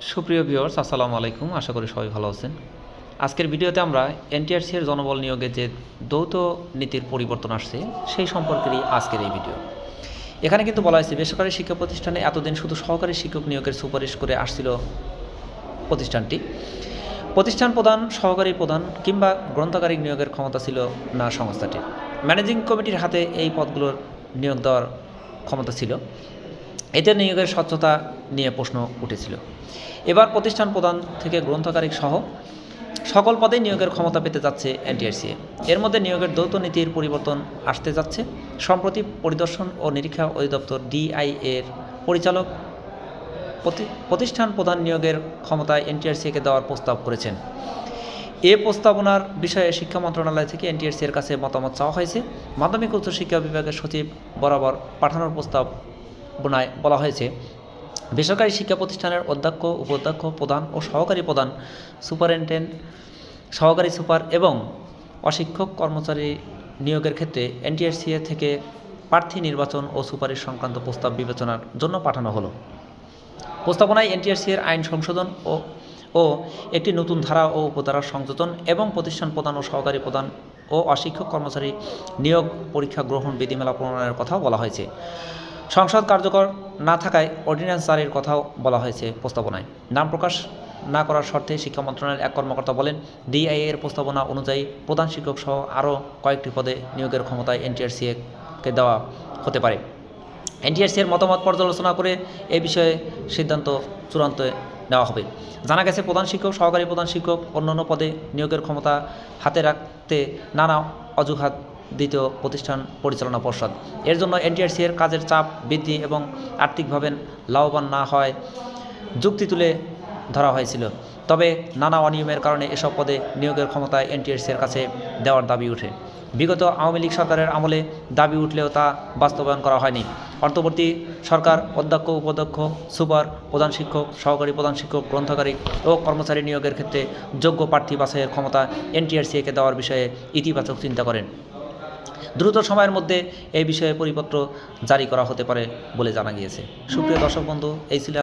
সুপ্রিয় ভিউয়ার্স, আসসালামু আলাইকুম। আশা করি সবাই ভালো আছেন। আজকের ভিডিওতে আমরা এনটিআরসি এর জনবল নিয়োগে যে দ্বৈত নীতির পরিবর্তন আসছে, সেই সম্পর্কেরই আজকের এই ভিডিও। এখানে কিন্তু বলা হয়েছে, বেসরকারি শিক্ষা প্রতিষ্ঠানে এতদিন শুধু সহকারী শিক্ষক নিয়োগের সুপারিশ করে আসছিল প্রতিষ্ঠানটি। প্রতিষ্ঠান প্রধান, সহকারী প্রধান কিংবা গ্রন্থাগারিক নিয়োগের ক্ষমতা ছিল না সংস্থাটির। ম্যানেজিং কমিটির হাতে এই পদগুলোর নিয়োগ দেওয়ার ক্ষমতা ছিল। এতে নিয়োগের স্বচ্ছতা নিয়ে প্রশ্ন উঠেছিল। এবার প্রতিষ্ঠান প্রধান থেকে গ্রন্থাগারিক সহ সকল পদে নিয়োগের ক্ষমতা পেতে যাচ্ছে এনটিআরসিএ। এর মধ্যে নিয়োগের দ্বৈত নীতির পরিবর্তন আসতে যাচ্ছে। সম্প্রতি পরিদর্শন ও নিরীক্ষা অধিদপ্তর ডিআইএ এর পরিচালক প্রতি- প্রতিষ্ঠান প্রধান নিয়োগের ক্ষমতায় এনটিআরসিকে দেওয়ার প্রস্তাব করেছেন। এ প্রস্তাবনার বিষয়ে শিক্ষা মন্ত্রণালয় থেকে এনটিআরসি এর কাছে মতামত চাওয়া হয়েছে। মাধ্যমিক উচ্চ শিক্ষা বিভাগের সচিব বরাবর পাঠানোর প্রস্তাবনায় বলা হয়েছে। বেসরকারি শিক্ষা প্রতিষ্ঠানের অধ্যক্ষ, উপাধ্যক্ষ প্রধান ও সহকারী প্রধান সুপারিনটেন্ডেন্ট সহকারী সুপার এবং অশিক্ষক কর্মচারী নিয়োগের ক্ষেত্রে এনটিআরসিএ থেকে প্রার্থী নির্বাচন ও সুপারিশ সংক্রান্ত প্রস্তাব বিবেচনার জন্য পাঠানো হলো। প্রস্তাবনায় এনটিআরসি এর আইন সংশোধন ও ও একটি নতুন ধারা ও উপধারার সংযোজন এবং প্রতিষ্ঠান প্রধান ও সহকারী প্রধান ও অশিক্ষক কর্মচারী নিয়োগ পরীক্ষা গ্রহণ বিধিমেলা প্রণয়নের কথাও বলা হয়েছে। সংসদ কার্যকর না থাকায় অর্ডিন্যান্স জারির কথাও বলা হয়েছে প্রস্তাবনায়। নাম প্রকাশ না করার শর্তে শিক্ষা মন্ত্রণালয়ের এক কর্মকর্তা বলেন, ডিআইএ এর প্রস্তাবনা অনুযায়ী প্রধান শিক্ষক সহ আরও কয়েকটি পদে নিয়োগের ক্ষমতায় এনটিআরসিকে দেওয়া হতে পারে। এনটিআরসি এর মতামত পর্যালোচনা করে এ বিষয়ে সিদ্ধান্ত চূড়ান্ত নেওয়া হবে। জানা গেছে, প্রধান শিক্ষক, সহকারী প্রধান শিক্ষক অন্যান্য পদে নিয়োগের ক্ষমতা হাতে রাখতে নানা অজুহাত দ্বিতীয় প্রতিষ্ঠান পরিচালনা পর্ষদ। এর জন্য এনটিআরসি এর কাজের চাপ বৃদ্ধি এবং আর্থিকভাবে লাভবান না হয় যুক্তি তুলে ধরা হয়েছিল। তবে নানা অনিয়মের কারণে এসব পদে নিয়োগের ক্ষমতায় এনটিআরসি এর কাছে দেওয়ার দাবি ওঠে বিগত আওয়ামী লীগ সরকারের আমলে দাবি উঠলেও তা বাস্তবায়ন করা হয়নি। অন্তর্বর্তী সরকার অধ্যক্ষ, উপাধ্যক্ষ, সুপার, প্রধান শিক্ষক, সহকারী প্রধান শিক্ষক গ্রন্থাগারী ও কর্মচারী নিয়োগের ক্ষেত্রে যোগ্য প্রার্থী বাছাইয়ের ক্ষমতা এনটিআরসিকে দেওয়ার বিষয়ে ইতিবাচক চিন্তা করেন। দ্রুত সময়ের মধ্যে এই বিষয়ে পরিপত্র জারি করা হতে পারে বলে জানা গিয়েছে। সুপ্রিয় দর্শক বন্ধু, এই ছিল